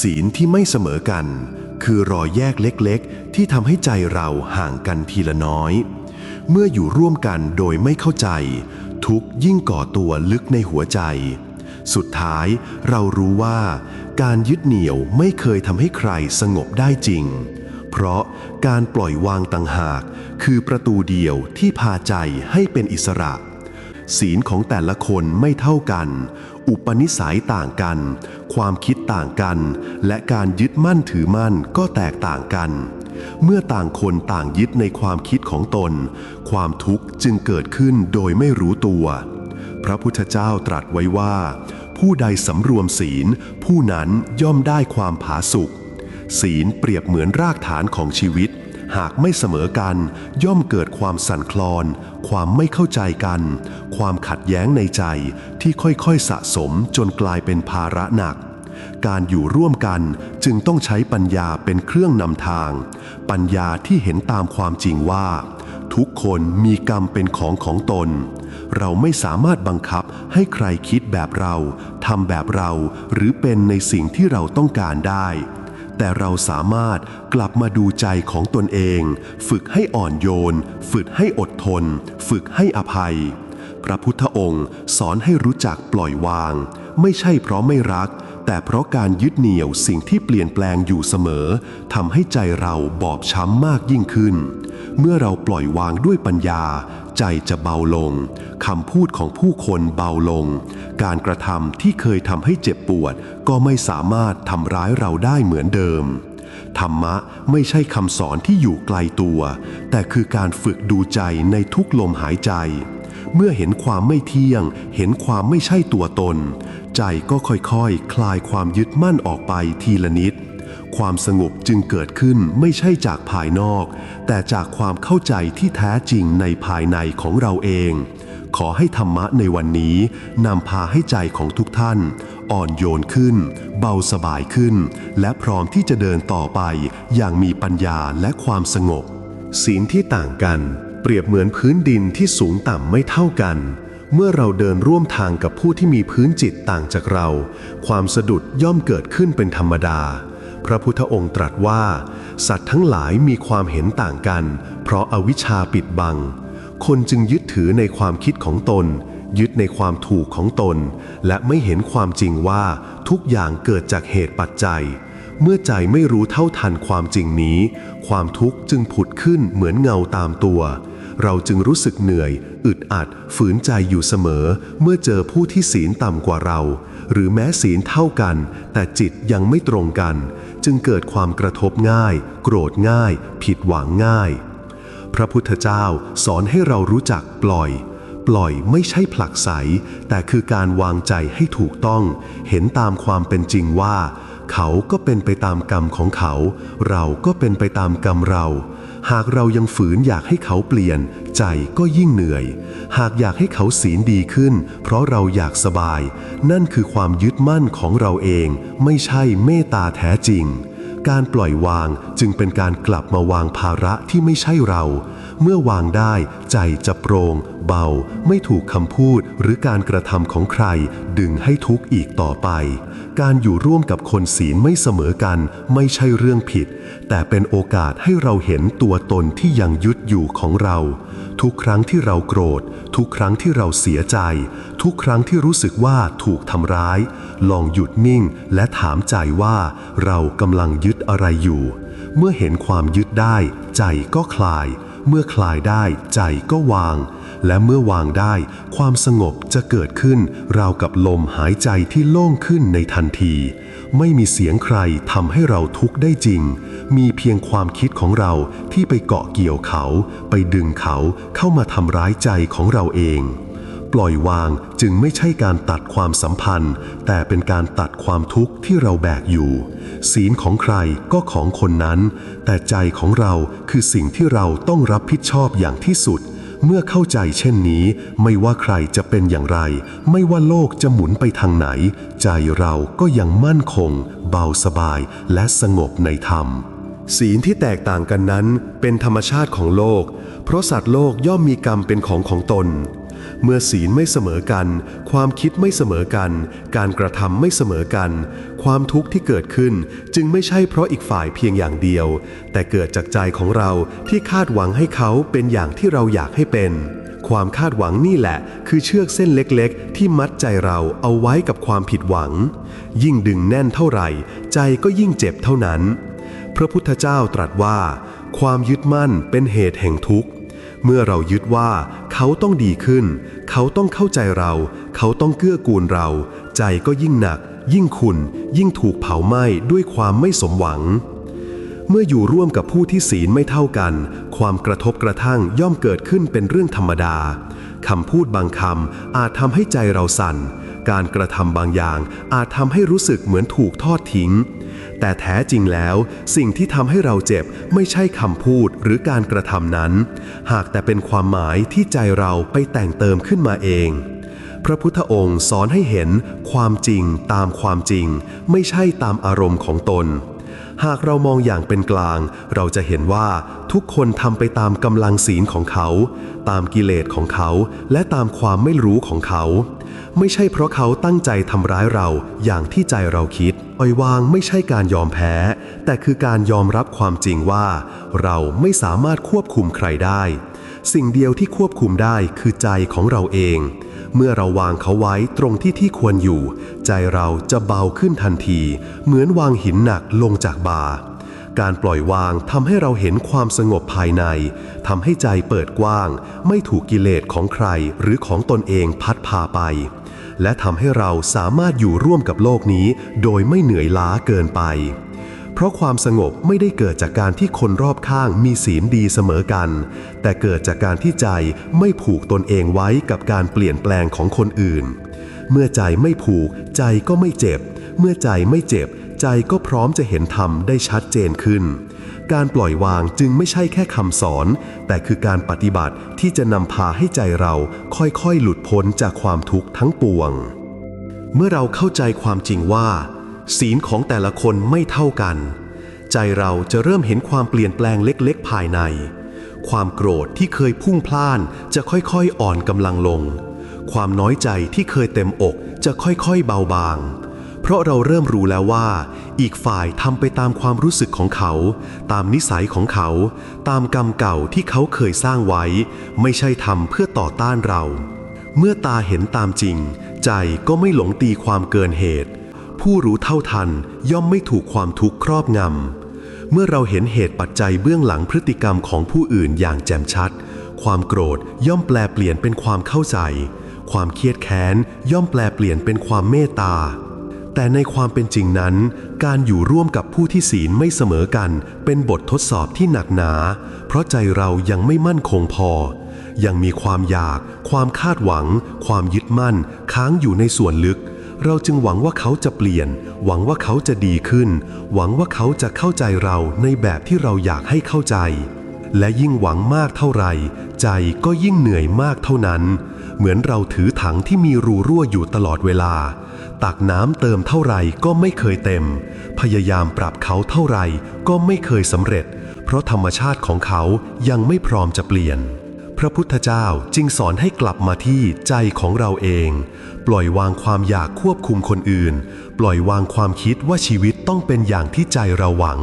ศีลที่ไม่เสมอกัน คือรอยแยกเล็กๆ ที่ทำให้ใจเราห่างกันทีละน้อย เมื่ออยู่ร่วมกันโดยไม่เข้าใจ ทุกยิ่งก่อตัวลึกในหัวใจ สุดท้ายเรารู้ว่า การยึดเหนี่ยวไม่เคยทำให้ใครสงบได้จริง เพราะการปล่อยวางต่างหาก คือประตูเดียวที่พาใจให้เป็นอิสระ ศีลของแต่ละคนไม่เท่ากัน อุปนิสัยต่างกัน ความคิดต่างกัน และการยึดมั่นถือมั่นก็แตกต่างกัน เมื่อต่างคนต่างยึดในความคิดของตน ความทุกข์จึงเกิดขึ้นโดยไม่รู้ตัว พระพุทธเจ้าตรัสไว้ว่า ผู้ใดสำรวมศีล ผู้นั้นย่อมได้ความผาสุกศีลเปรียบเหมือนรากฐานของชีวิต หากไม่เสมอกัน ย่อมเกิดความสั่นคลอน ความไม่เข้าใจกัน ความขัดแย้งในใจที่ค่อยๆสะสมจนกลายเป็นภาระหนัก การอยู่ร่วมกันจึงต้องใช้ปัญญาเป็นเครื่องนำทาง ปัญญาที่เห็นตามความจริงว่า ทุกคนมีกรรมเป็นของของตน เราไม่สามารถบังคับให้ใครคิดแบบเราทำแบบเรา หรือเป็นในสิ่งที่เราต้องการได้ แต่เราสามารถกลับมาดูใจของตนเอง ฝึกให้อ่อนโยน ฝึกให้อดทน ฝึกให้อภัย พระพุทธองค์สอนให้รู้จักปล่อยวาง ไม่ใช่เพราะไม่รัก แต่เพราะการยึดเหนี่ยวสิ่งที่เปลี่ยนแปลงอยู่เสมอทำให้ใจเราบอบช้ำมากยิ่งขึ้น เมื่อเราปล่อยวางด้วยปัญญา ใจจะเบาลงคำพูดของผู้คนเบาลง การกระทำที่เคยทำให้เจ็บปวด ก็ไม่สามารถทำร้ายเราได้เหมือนเดิม ธรรมะไม่ใช่คำสอนที่อยู่ไกลตัว แต่คือการฝึกดูใจในทุกลมหายใจ เมื่อเห็นความไม่เที่ยง เห็นความไม่ใช่ตัวตน ใจก็ค่อยๆคคลายความยึดมั่นออกไปทีละนิด ความสงบจึงเกิดขึ้นไม่ใช่จากภายนอก แต่จากความเข้าใจที่แท้จริงในภายในของเราเอง ขอให้ธรรมะในวันนี้นำพาให้ใจของทุกท่าน อ่อนโยนขึ้น เบาสบายขึ้น และพร้อมที่จะเดินต่อไป อย่างมีปัญญาและความสงบ ศีลที่ต่างกัน เปรียบเหมือนพื้นดินที่สูงต่ำไม่เท่ากันเมื่อเราเดินร่วมทางกับผู้ที่มีพื้นจิตต่างจากเรา ความสะดุดย่อมเกิดขึ้นเป็นธรรมดา พระพุทธองค์ตรัสว่า สัตว์ทั้งหลายมีความเห็นต่างกัน เพราะอาวิชชาปิดบัง คนจึงยึดถือในความคิดของตน ยึดในความถูกของตน และไม่เห็นความจริงว่าทุกอย่างเกิดจากเหตุปัจจัย เมื่อใจไม่รู้เท่าทันความจริงนี้ ความทุกข์จึงผุดขึ้นเหมือนเงาตามตัว เราจึงรู้สึกเหนื่อย อึดอัด ฝืนใจอยู่เสมอ เมื่อเจอผู้ที่ศีลต่ำกว่าเรา หรือแม้ศีลเท่ากัน แต่จิตยังไม่ตรงกัน จึงเกิดความกระทบง่าย โกรธง่าย ผิดหวังง่าย พระพุทธเจ้าสอนให้เรารู้จักปล่อย ปล่อยไม่ใช่ผลักไส แต่คือการวางใจให้ถูกต้อง เห็นตามความเป็นจริงว่า เขาก็เป็นไปตามกรรมของเขา เราก็เป็นไปตามกรรมเรา หากเรายังฝืนอยากให้เขาเปลี่ยน ใจก็ยิ่งเหนื่อย หากอยากให้เขาศีลดีขึ้น เพราะเราอยากสบาย นั่นคือความยึดมั่นของเราเอง ไม่ใช่เมตตาแท้จริง การปล่อยวางจึงเป็นการกลับมาวางภาระที่ไม่ใช่เรา เมื่อวางได้ใจจะโปร่งเบา ไม่ถูกคำพูดหรือการกระทำของใคร ดึงให้ทุกข์อีกต่อไป การอยู่ร่วมกับคนศีลไม่เสมอกันไม่ใช่เรื่องผิด แต่เป็นโอกาสให้เราเห็นตัวตนที่ยังยึดอยู่ของเรา ทุกครั้งที่เราโกรธ ทุกครั้งที่เราเสียใจ ทุกครั้งที่รู้สึกว่าถูกทำร้าย ลองหยุดนิ่งและถามใจว่าเรากำลังยึดอะไรอยู่ เมื่อเห็นความยึดได้ ใจก็คลาย เมื่อคลายได้ใจก็วาง และเมื่อวางได้ ความสงบจะเกิดขึ้น ราวกับลมหายใจที่โล่งขึ้นในทันที ไม่มีเสียงใครทำให้เราทุกข์ได้จริง มีเพียงความคิดของเราที่ไปเกาะเกี่ยวเขา ไปดึงเขาเข้ามาทำร้ายใจของเราเองปล่อยวางจึงไม่ใช่การตัดความสัมพันธ์ แต่เป็นการตัดความทุกข์ที่เราแบกอยู่ ศีลของใครก็ของคนนั้น แต่ใจของเราคือสิ่งที่เราต้องรับผิดชอบอย่างที่สุด เมื่อเข้าใจเช่นนี้ ไม่ว่าใครจะเป็นอย่างไร ไม่ว่าโลกจะหมุนไปทางไหน ใจเราก็ยังมั่นคง เบาสบายและสงบในธรรม ศีลที่แตกต่างกันนั้นเป็นธรรมชาติของโลก เพราะสัตว์โลกย่อมมีกรรมเป็นของของตน เมื่อศีลไม่เสมอกัน ความคิดไม่เสมอกัน การกระทำไม่เสมอกัน ความทุกข์ที่เกิดขึ้นจึงไม่ใช่เพราะอีกฝ่ายเพียงอย่างเดียว แต่เกิดจากใจของเราที่คาดหวังให้เขาเป็นอย่างที่เราอยากให้เป็น ความคาดหวังนี่แหละ คือเชือกเส้นเล็กๆ ที่มัดใจเราเอาไว้กับความผิดหวัง ยิ่งดึงแน่นเท่าไหร่ ใจก็ยิ่งเจ็บเท่านั้น พระพุทธเจ้าตรัสว่า ความยึดมั่นเป็นเหตุแห่งทุกข์ เมื่อเรายึดว่าเขาต้องดีขึ้น เขาต้องเข้าใจเรา เขาต้องเกื้อกูลเรา ใจก็ยิ่งหนัก ยิ่งขุ่นยิ่งถูกเผาไหม้ด้วยความไม่สมหวัง เมื่ออยู่ร่วมกับผู้ที่ศีลไม่เท่ากัน ความกระทบกระทั่งย่อมเกิดขึ้นเป็นเรื่องธรรมดาคำพูดบางคำอาจทำให้ใจเราสั่น การกระทำบางอย่างอาจทำให้รู้สึกเหมือนถูกทอดทิ้ง แต่แท้จริงแล้ว สิ่งที่ทำให้เราเจ็บไม่ใช่คำพูดหรือการกระทำนั้น หากแต่เป็นความหมายที่ใจเราไปแต่งเติมขึ้นมาเองพระพุทธองค์สอนให้เห็นความจริงตามความจริง ไม่ใช่ตามอารมณ์ของตน หากเรามองอย่างเป็นกลาง เราจะเห็นว่าทุกคนทำไปตามกำลังศีลของเขา ตามกิเลสของเขา และตามความไม่รู้ของเขา ไม่ใช่เพราะเขาตั้งใจทำร้ายเราอย่างที่ใจเราคิดปล่อยวางไม่ใช่การยอมแพ้ แต่คือการยอมรับความจริงว่า เราไม่สามารถควบคุมใครได้ สิ่งเดียวที่ควบคุมได้คือใจของเราเอง เมื่อเราวางเขาไว้ตรงที่ที่ควรอยู่ ใจเราจะเบาขึ้นทันที เหมือนวางหินหนักลงจากบา การปล่อยวางทำให้เราเห็นความสงบภายในทำให้ใจเปิดกว้าง ไม่ถูกกิเลสของใครหรือของตนเองพัดพาไป และทำให้เราสามารถอยู่ร่วมกับโลกนี้ โดยไม่เหนื่อยล้าเกินไป เพราะความสงบไม่ได้เกิดจากการที่คนรอบข้างมีศีลดีเสมอกัน แต่เกิดจากการที่ใจไม่ผูกตนเองไว้กับการเปลี่ยนแปลงของคนอื่น เมื่อใจไม่ผูก ใจก็ไม่เจ็บ เมื่อใจไม่เจ็บ ใจก็พร้อมจะเห็นธรรมได้ชัดเจนขึ้น การปล่อยวางจึงไม่ใช่แค่คำสอน แต่คือการปฏิบัติที่จะนำพาให้ใจเราค่อยๆ หลุดพ้นจากความทุกข์ทั้งปวง เมื่อเราเข้าใจความจริงว่า ศีลของแต่ละคนไม่เท่ากัน ใจเราจะเริ่มเห็นความเปลี่ยนแปลงเล็กๆ ภายใน ความโกรธที่เคยพุ่งพล่านจะค่อยๆอ่อนกำลังลง ความน้อยใจที่เคยเต็มอกจะค่อยๆเบาบาง เพราะเราเริ่มรู้แล้วว่า อีกฝ่ายทำไปตามความรู้สึกของเขา ตามนิสัยของเขา ตามกรรมเก่าที่เขาเคยสร้างไว้ ไม่ใช่ทำเพื่อต่อต้านเรา เมื่อตาเห็นตามจริง ใจก็ไม่หลงตีความเกินเหตุ ผู้รู้เท่าทันย่อมไม่ถูกความทุกข์ครอบงำ เมื่อเราเห็นเหตุปัจจัยเบื้องหลังพฤติกรรมของผู้อื่นอย่างแจ่มชัด ความโกรธย่อมแปลเปลี่ยนเป็นความเข้าใจ ความเครียดแค้นย่อมแปลเปลี่ยนเป็นความเมตตา แต่ในความเป็นจริงนั้น การอยู่ร่วมกับผู้ที่ศีลไม่เสมอกัน เป็นบททดสอบที่หนักหนา เพราะใจเรายังไม่มั่นคงพอ ยังมีความอยาก ความคาดหวัง ความยึดมั่น ค้างอยู่ในส่วนลึก เราจึงหวังว่าเขาจะเปลี่ยน หวังว่าเขาจะดีขึ้น หวังว่าเขาจะเข้าใจเราในแบบที่เราอยากให้เข้าใจ และยิ่งหวังมากเท่าไหร่ ใจก็ยิ่งเหนื่อยมากเท่านั้น เหมือนเราถือถังที่มีรูรั่วอยู่ตลอดเวลา ตักน้ำเติมเท่าไหร่ก็ไม่เคยเต็ม พยายามปรับเขาเท่าไหร่ก็ไม่เคยสำเร็จ เพราะธรรมชาติของเขายังไม่พร้อมจะเปลี่ยน ระพุทธเจ้าจึงสอนให้กลับมาที่ใจของเราเอง ปล่อยวางความอยากควบคุมคนอื่น ปล่อยวางความคิดว่าชีวิตต้องเป็นอย่างที่ใจเราหวัง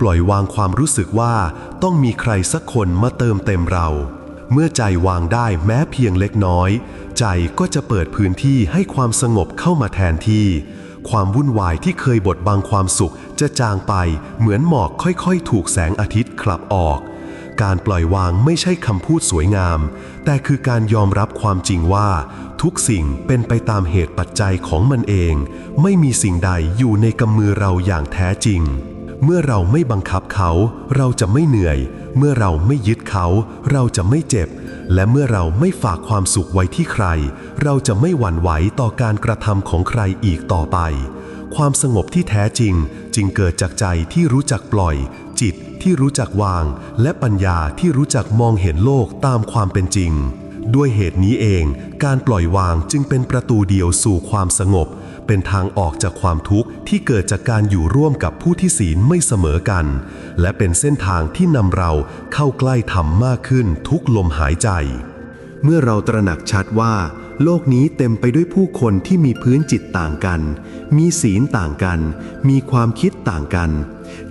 ปล่อยวางความรู้สึกว่าต้องมีใครสักคนมาเติมเต็มเรา เมื่อใจวางได้แม้เพียงเล็กน้อย ใจก็จะเปิดพื้นที่ให้ความสงบเข้ามาแทนที่ ความวุ่นวายที่เคยบดบังความสุขจะจางไปเหมือนหมอกค่อยๆ ถูกแสงอาทิตย์ขับออก การปล่อยวางไม่ใช่คำพูดสวยงาม แต่คือการยอมรับความจริงว่า ทุกสิ่งเป็นไปตามเหตุปัจจัยของมันเอง ไม่มีสิ่งใดอยู่ในกำมือเราอย่างแท้จริง เมื่อเราไม่บังคับเขา เราจะไม่เหนื่อย เมื่อเราไม่ยึดเขา เราจะไม่เจ็บ และเมื่อเราไม่ฝากความสุขไว้ที่ใคร เราจะไม่หวั่นไหวต่อการกระทำของใครอีกต่อไป ความสงบที่แท้จริงจึงเกิดจากใจที่รู้จักปล่อย ที่รู้จักวาง และปัญญาที่รู้จักมองเห็นโลกตามความเป็นจริง ด้วยเหตุนี้เอง การปล่อยวางจึงเป็นประตูเดียวสู่ความสงบ เป็นทางออกจากความทุกข์ที่เกิดจากการอยู่ร่วมกับผู้ที่ศีลไม่เสมอกัน และเป็นเส้นทางที่นำเราเข้าใกล้ธรรมมากขึ้นทุกลมหายใจ เมื่อเราตระหนักชัดว่า โลกนี้เต็มไปด้วยผู้คนที่มีพื้นจิตต่างกัน มีศีลต่างกัน มีความคิดต่างกัน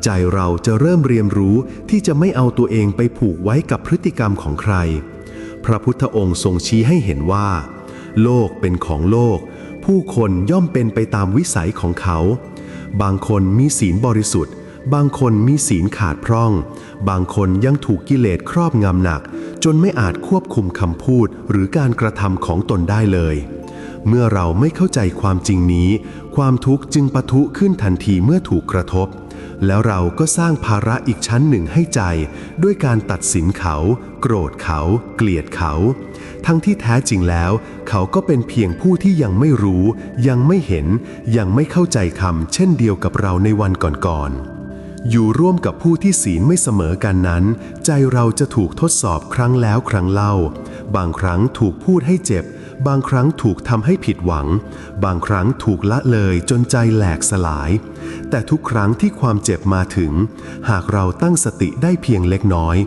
ใจเราจะเริ่มเรียนรู้ที่จะไม่เอาตัวเองไปผูกไว้กับพฤติกรรมของใคร พระพุทธองค์ทรงชี้ให้เห็นว่า โลกเป็นของโลก ผู้คนย่อมเป็นไปตามวิสัยของเขา บางคนมีศีลบริสุทธิ์ บางคนมีศีลขาดพร่อง บางคนยังถูกกิเลสครอบงำหนัก จนไม่อาจควบคุมคำพูดหรือการกระทำของตนได้เลยเมื่อเราไม่เข้าใจความจริงนี้ ความทุกข์จึงปะทุขึ้นทันทีเมื่อถูกกระทบ แล้วเราก็สร้างภาระอีกชั้นหนึ่งให้ใจ ด้วยการตัดสินเขา โกรธเขา เกลียดเขา ทั้งที่แท้จริงแล้ว เขาก็เป็นเพียงผู้ที่ยังไม่รู้ ยังไม่เห็น ยังไม่เข้าใจคำเช่นเดียวกับเราในวันก่อนๆอยู่ร่วมกับผู้ที่ศีลไม่เสมอกันนั้น ใจเราจะถูกทดสอบครั้งแล้วครั้งเล่า บางครั้งถูกพูดให้เจ็บ บางครั้งถูกทำให้ผิดหวัง บางครั้งถูกละเลยจนใจแหลกสลาย แต่ทุกครั้งที่ความเจ็บมาถึง หากเราตั้งสติได้เพียงเล็กน้อย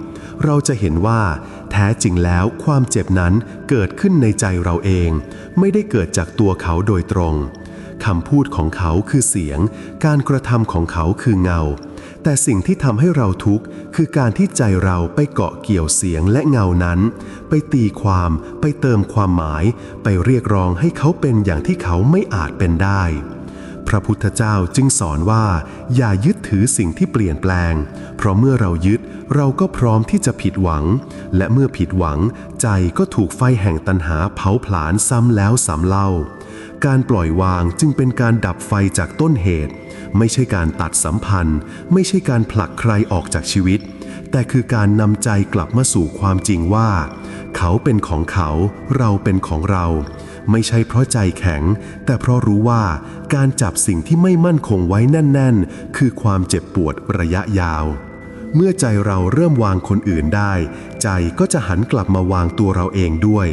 เราจะเห็นว่าแท้จริงแล้วความเจ็บนั้นเกิดขึ้นในใจเราเอง ไม่ได้เกิดจากตัวเขาโดยตรงคำพูดของเขาคือเสียง การกระทำของเขาคือเงา แต่สิ่งที่ทำให้เราทุกข์คือการที่ใจเราไปเกาะเกี่ยวเสียงและเงานั้น ไปตีความ ไปเติมความหมาย ไปเรียกร้องให้เขาเป็นอย่างที่เขาไม่อาจเป็นได้ พระพุทธเจ้าจึงสอนว่า อย่ายึดถือสิ่งที่เปลี่ยนแปลง เพราะเมื่อเรายึดเราก็พร้อมที่จะผิดหวัง และเมื่อผิดหวัง ใจก็ถูกไฟแห่งตัณหาเผาผลาญซ้ำแล้วซ้ำเล่า การปล่อยวางจึงเป็นการดับไฟจากต้นเหตุ ไม่ใช่การตัดสัมพันธ์ ไม่ใช่การผลักใครออกจากชีวิต แต่คือการนำใจกลับมาสู่ความจริงว่า เขาเป็นของเขา เราเป็นของเรา ไม่ใช่เพราะใจแข็ง แต่เพราะรู้ว่าการจับสิ่งที่ไม่มั่นคงไว้แน่น ๆ คือความเจ็บปวดระยะยาว เมื่อใจเราเริ่มวางคนอื่นได้ ใจก็จะหันกลับมาวางตัวเราเองด้วย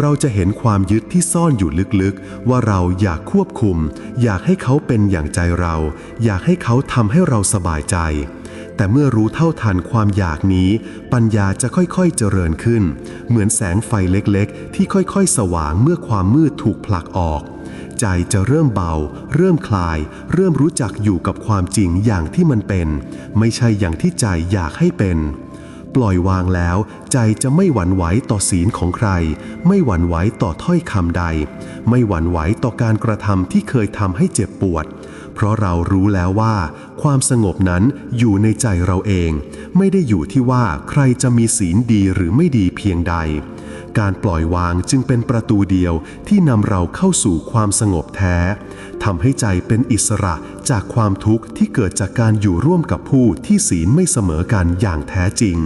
เราจะเห็นความยึดที่ซ่อนอยู่ลึกๆ ว่าเราอยากควบคุม อยากให้เขาเป็นอย่างใจเรา อยากให้เขาทำให้เราสบายใจ แต่เมื่อรู้เท่าทันความอยากนี้ ปัญญาจะค่อยๆเจริญขึ้น เหมือนแสงไฟเล็กๆ ที่ค่อยๆ สว่างเมื่อความมืดถูกผลักออก ใจจะเริ่มเบา เริ่มคลาย เริ่มรู้จักอยู่กับความจริงอย่างที่มันเป็น ไม่ใช่อย่างที่ใจอยากให้เป็น ปล่อยวางแล้ว ใจจะไม่หวั่นไหวต่อศีลของใคร ไม่หวั่นไหวต่อถ้อยคำใด ไม่หวั่นไหวต่อการกระทำที่เคยทำให้เจ็บปวด เพราะเรารู้แล้วว่า ความสงบนั้นอยู่ในใจเราเอง ไม่ได้อยู่ที่ว่าใครจะมีศีลดีหรือไม่ดีเพียงใด การปล่อยวางจึงเป็นประตูเดียวที่นำเราเข้าสู่ความสงบแท้ทำให้ใจเป็นอิสระจากความทุกข์ที่เกิดจากการอยู่ร่วมกับผู้ที่ศีลไม่เสมอกันอย่างแท้จริง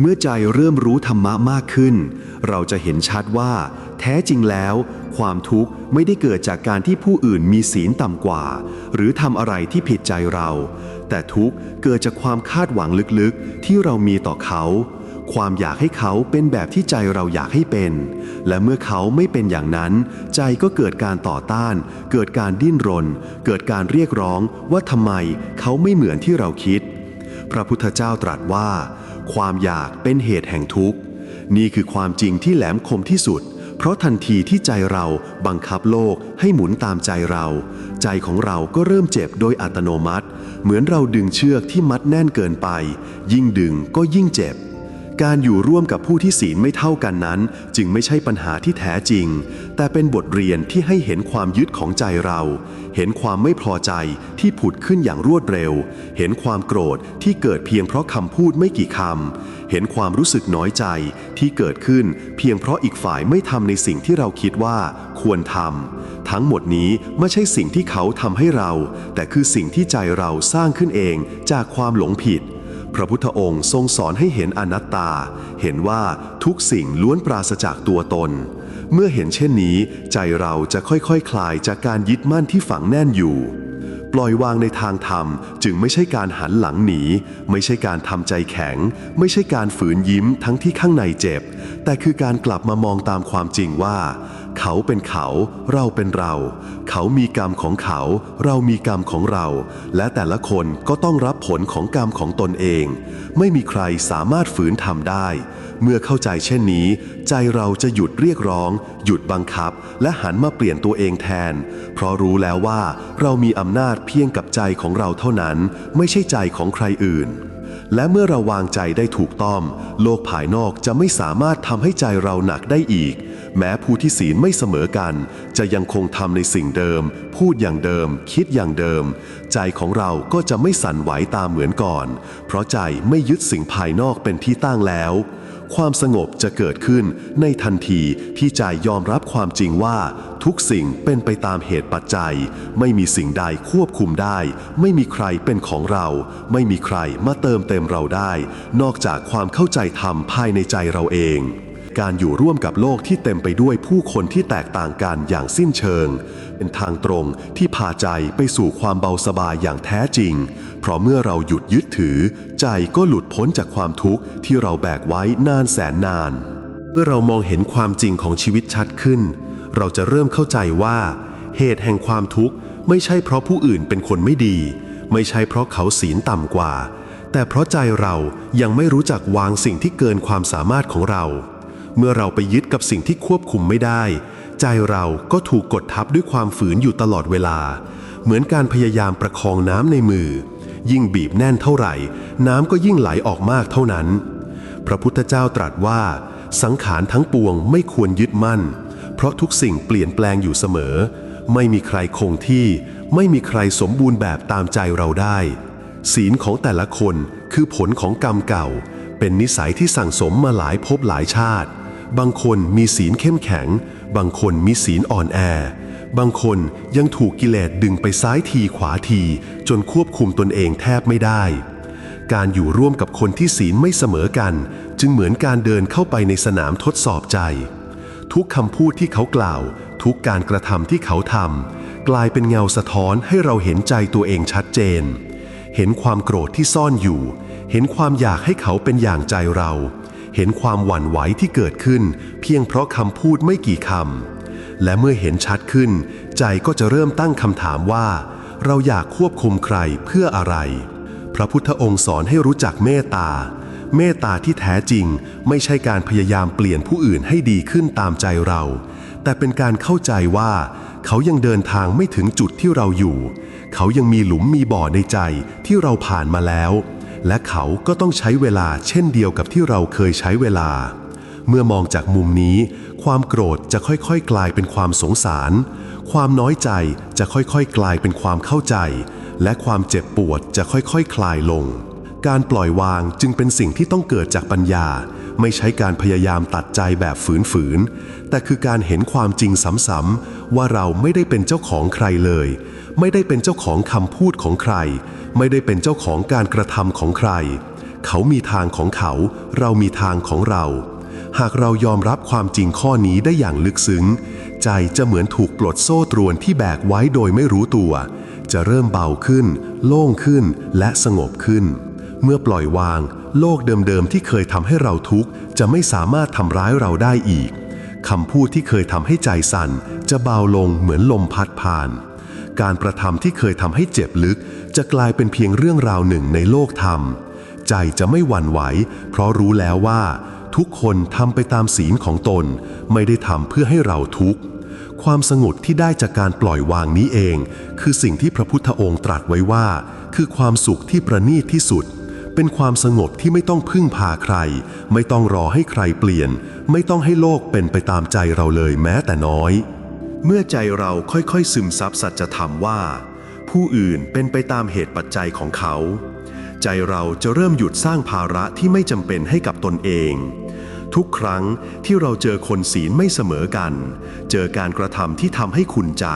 เมื่อใจเริ่มรู้ธรรมะมากขึ้น เราจะเห็นชัดว่า แท้จริงแล้ว ความทุกข์ไม่ได้เกิดจากการที่ผู้อื่นมีศีลต่ำกว่า หรือทำอะไรที่ผิดใจเรา แต่ทุกข์เกิดจากความคาดหวังลึกๆ ที่เรามีต่อเขา ความอยากให้เขาเป็นแบบที่ใจเราอยากให้เป็น และเมื่อเขาไม่เป็นอย่างนั้น ใจก็เกิดการต่อต้าน เกิดการดิ้นรน เกิดการเรียกร้องว่าทำไมเขาไม่เหมือนที่เราคิด พระพุทธเจ้าตรัสว่า ความอยากเป็นเหตุแห่งทุกข์ นี่คือความจริงที่แหลมคมที่สุด เพราะทันทีที่ใจเราบังคับโลกให้หมุนตามใจเรา ใจของเราก็เริ่มเจ็บโดยอัตโนมัติ เหมือนเราดึงเชือกที่มัดแน่นเกินไป ยิ่งดึงก็ยิ่งเจ็บ การอยู่ร่วมกับผู้ที่ศีลไม่เท่ากันนั้น จึงไม่ใช่ปัญหาที่แท้จริง แต่เป็นบทเรียนที่ให้เห็นความยึดของใจเรา เห็นความไม่พอใจที่ผุดขึ้นอย่างรวดเร็ว เห็นความโกรธที่เกิดเพียงเพราะคำพูดไม่กี่คำเห็นความรู้สึกน้อยใจที่เกิดขึ้น เพียงเพราะอีกฝ่ายไม่ทำในสิ่งที่เราคิดว่าควรทำทั้งหมดนี้ไม่ใช่สิ่งที่เขาทำให้เรา แต่คือสิ่งที่ใจเราสร้างขึ้นเองจากความหลงผิด พระพุทธองค์ทรงสอนให้เห็นอนัตตา เห็นว่าทุกสิ่งล้วนปราศจากตัวตน เมื่อเห็นเช่นนี้ ใจเราจะค่อยๆคคลายจากการยึดมั่นที่ฝังแน่นอยู่ ปล่อยวางในทางธรรมจึงไม่ใช่การหันหลังหนี ไม่ใช่การทำใจแข็ง ไม่ใช่การฝืนยิ้มทั้งที่ข้างในเจ็บ แต่คือการกลับมามองตามความจริงว่า เขาเป็นเขา เราเป็นเรา เขามีกรรมของเขา เรามีกรรมของเรา และแต่ละคนก็ต้องรับผลของกรรมของตนเอง ไม่มีใครสามารถฝืนทำได้ เมื่อเข้าใจเช่นนี้ ใจเราจะหยุดเรียกร้อง หยุดบังคับ และหันมาเปลี่ยนตัวเองแทน เพราะรู้แล้วว่า เรามีอำนาจเพียงกับใจของเราเท่านั้น ไม่ใช่ใจของใครอื่นและเมื่อเราวางใจได้ถูกต้อง โลกภายนอกจะไม่สามารถทำให้ใจเราหนักได้อีก แม้ผู้ที่ศีลไม่เสมอกัน จะยังคงทำในสิ่งเดิม พูดอย่างเดิม คิดอย่างเดิม ใจของเราก็จะไม่สั่นไหวตามเหมือนก่อน เพราะใจไม่ยึดสิ่งภายนอกเป็นที่ตั้งแล้ว ความสงบจะเกิดขึ้นในทันทีที่ใจยอมรับความจริงว่า ทุกสิ่งเป็นไปตามเหตุปัจจัย ไม่มีสิ่งใดควบคุมได้ ไม่มีใครเป็นของเรา ไม่มีใครมาเติมเต็มเราได้ นอกจากความเข้าใจธรรมภายในใจเราเอง การอยู่ร่วมกับโลกที่เต็มไปด้วยผู้คนที่แตกต่างกันอย่างสิ้นเชิง เป็นทางตรงที่พาใจไปสู่ความเบาสบายอย่างแท้จริง เพราะเมื่อเราหยุดยึดถือ ใจก็หลุดพ้นจากความทุกข์ที่เราแบกไว้นานแสนนาน เมื่อเรามองเห็นความจริงของชีวิตชัดขึ้น เราจะเริ่มเข้าใจว่า เหตุแห่งความทุกข์ไม่ใช่เพราะผู้อื่นเป็นคนไม่ดี ไม่ใช่เพราะเขาศีลต่ำกว่า แต่เพราะใจเรายังไม่รู้จักวางสิ่งที่เกินความสามารถของเรา เมื่อเราไปยึดกับสิ่งที่ควบคุมไม่ได้ ใจเราก็ถูกกดทับด้วยความฝืนอยู่ตลอดเวลา เหมือนการพยายามประคองน้ำในมือ ยิ่งบีบแน่นเท่าไหร่ น้ำก็ยิ่งไหลออกมากเท่านั้น พระพุทธเจ้าตรัสว่า สังขารทั้งปวงไม่ควรยึดมั่น เพราะทุกสิ่งเปลี่ยนแปลงอยู่เสมอ ไม่มีใครคงที่ ไม่มีใครสมบูรณ์แบบตามใจเราได้ ศีลของแต่ละคนคือผลของกรรมเก่า เป็นนิสัยที่สั่งสมมาหลายภพหลายชาติ บางคนมีศีลเข้มแข็ง บางคนมีศีลอ่อนแอ บางคนยังถูกกิเลสดึงไปซ้ายทีขวาที จนควบคุมตนเองแทบไม่ได้ การอยู่ร่วมกับคนที่ศีลไม่เสมอกัน จึงเหมือนการเดินเข้าไปในสนามทดสอบใจ ทุกคำพูดที่เขากล่าว ทุกการกระทำที่เขาทำกลายเป็นเงาสะท้อนให้เราเห็นใจตัวเองชัดเจน เห็นความโกรธที่ซ่อนอยู่ เห็นความอยากให้เขาเป็นอย่างใจเรา เห็นความหวั่นไหวที่เกิดขึ้น เพียงเพราะคำพูดไม่กี่คำ และเมื่อเห็นชัดขึ้น ใจก็จะเริ่มตั้งคำถามว่า เราอยากควบคุมใครเพื่ออะไร พระพุทธองค์สอนให้รู้จักเมตตา เมตตาที่แท้จริงไม่ใช่การพยายามเปลี่ยนผู้อื่นให้ดีขึ้นตามใจเรา แต่เป็นการเข้าใจว่าเขายังเดินทางไม่ถึงจุดที่เราอยู่ เขายังมีหลุมมีบ่อในใจที่เราผ่านมาแล้ว และเขาก็ต้องใช้เวลาเช่นเดียวกับที่เราเคยใช้เวลา เมื่อมองจากมุมนี้ ความโกรธจะค่อยๆ กลายเป็นความสงสาร ความน้อยใจจะค่อยๆ กลายเป็นความเข้าใจ และความเจ็บปวดจะค่อยๆคคลายลง การปล่อยวางจึงเป็นสิ่งที่ต้องเกิดจากปัญญา ไม่ใช่การพยายามตัดใจแบบฝืนๆ แต่คือการเห็นความจริงซ้ำๆว่าเราไม่ได้เป็นเจ้าของใครเลย ไม่ได้เป็นเจ้าของคำพูดของใคร ไม่ได้เป็นเจ้าของการกระทำของใคร เขามีทางของเขา เรามีทางของเรา หากเรายอมรับความจริงข้อนี้ได้อย่างลึกซึ้ง ใจจะเหมือนถูกปลดโซ่ตรวนที่แบกไว้โดยไม่รู้ตัว จะเริ่มเบาขึ้น โล่งขึ้นและสงบขึ้น เมื่อปล่อยวาง โลกเดิมๆที่เคยทำให้เราทุกข์จะไม่สามารถทำร้ายเราได้อีกคำพูดที่เคยทำให้ใจสั่น จะเบาลงเหมือนลมพัดผ่าน การประทำที่เคยทำให้เจ็บลึก จะกลายเป็นเพียงเรื่องราวหนึ่งในโลกธรรม ใจจะไม่หวั่นไหว เพราะรู้แล้วว่า ทุกคนทำไปตามศีลของตน ไม่ได้ทำเพื่อให้เราทุกข์ ความสงบที่ได้จากการปล่อยวางนี้เอง คือสิ่งที่พระพุทธองค์ตรัสไว้ว่า คือความสุขที่ประณีตที่สุดเป็นความสงบที่ไม่ต้องพึ่งพาใคร ไม่ต้องรอให้ใครเปลี่ยน ไม่ต้องให้โลกเป็นไปตามใจเราเลยแม้แต่น้อย เมื่อใจเราค่อยๆ ซึมซับสัจธรรมว่า ผู้อื่นเป็นไปตามเหตุปัจจัยของเขา ใจเราจะเริ่มหยุดสร้างภาระที่ไม่จำเป็นให้กับตนเอง ทุกครั้งที่เราเจอคนศีลไม่เสมอกัน เจอการกระทำที่ทำให้ขุนใจ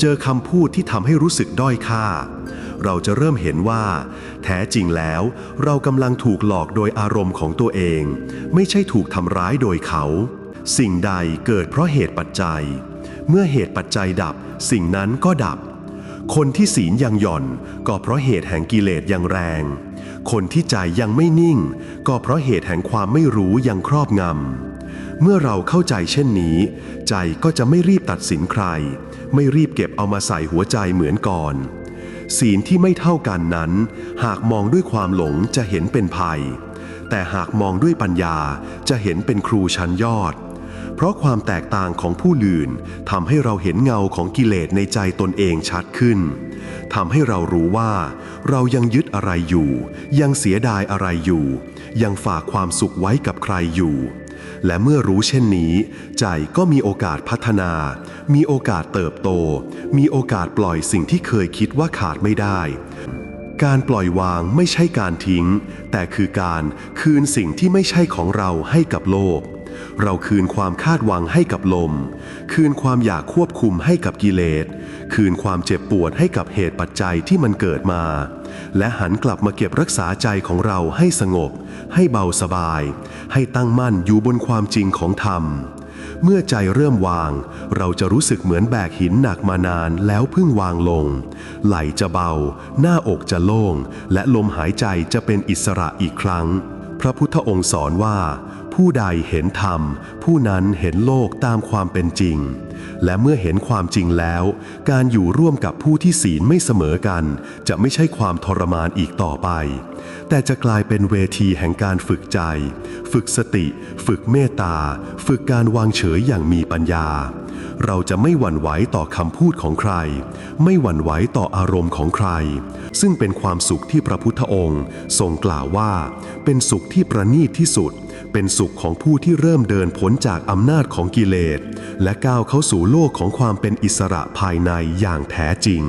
เจอคำพูดที่ทำให้รู้สึกด้อยค่า เราจะเริ่มเห็นว่า แท้จริงแล้ว เรากำลังถูกหลอกโดยอารมณ์ของตัวเอง ไม่ใช่ถูกทำร้ายโดยเขา สิ่งใดเกิดเพราะเหตุปัจจัย เมื่อเหตุปัจจัยดับ สิ่งนั้นก็ดับ คนที่ศีลยังหย่อน ก็เพราะเหตุแห่งกิเลสยังแรง คนที่ใจยังไม่นิ่ง ก็เพราะเหตุแห่งความไม่รู้ยังครอบงำ เมื่อเราเข้าใจเช่นนี้ ใจก็จะไม่รีบตัดสินใคร ไม่รีบเก็บเอามาใส่หัวใจเหมือนก่อนศีลที่ไม่เท่ากันนั้น หากมองด้วยความหลงจะเห็นเป็นภัย แต่หากมองด้วยปัญญาจะเห็นเป็นครูชั้นยอด เพราะความแตกต่างของผู้อื่นทำให้เราเห็นเงาของกิเลสในใจตนเองชัดขึ้นทำให้เรารู้ว่า เรายังยึดอะไรอยู่ ยังเสียดายอะไรอยู่ ยังฝากความสุขไว้กับใครอยู่ และเมื่อรู้เช่นนี้ ใจก็มีโอกาสพัฒนา มีโอกาสเติบโต มีโอกาสปล่อยสิ่งที่เคยคิดว่าขาดไม่ได้การปล่อยวางไม่ใช่การทิ้ง แต่คือการคืนสิ่งที่ไม่ใช่ของเราให้กับโลก เราคืนความคาดหวังให้กับลม คืนความอยากควบคุมให้กับกิเลส คืนความเจ็บปวดให้กับเหตุปัจจัยที่มันเกิดมา และหันกลับมาเก็บรักษาใจของเราให้สงบ ให้เบาสบาย ให้ตั้งมั่นอยู่บนความจริงของธรรม เมื่อใจเริ่มวาง เราจะรู้สึกเหมือนแบกหินหนักมานานแล้วเพิ่งวางลง ไหลจะเบา หน้าอกจะโล่ง และลมหายใจจะเป็นอิสระอีกครั้งพระพุทธองค์สอนว่า ผู้ใดเห็นธรรม ผู้นั้นเห็นโลกตามความเป็นจริง และเมื่อเห็นความจริงแล้ว การอยู่ร่วมกับผู้ที่ศีลไม่เสมอกัน จะไม่ใช่ความทรมานอีกต่อไป แต่จะกลายเป็นเวทีแห่งการฝึกใจ ฝึกสติ ฝึกเมตตา ฝึกการวางเฉยอย่างมีปัญญา เราจะไม่หวั่นไหวต่อคำพูดของใคร ไม่หวั่นไหวต่ออารมณ์ของใคร ซึ่งเป็นความสุขที่พระพุทธองค์ ทรงกล่าวว่า เป็นสุขที่ประณีตที่สุด เป็นสุขของผู้ที่เริ่มเดินพ้นจากอำนาจของกิเลส และก้าวเข้าสู่โลกของความเป็นอิสระภายในอย่างแท้จริง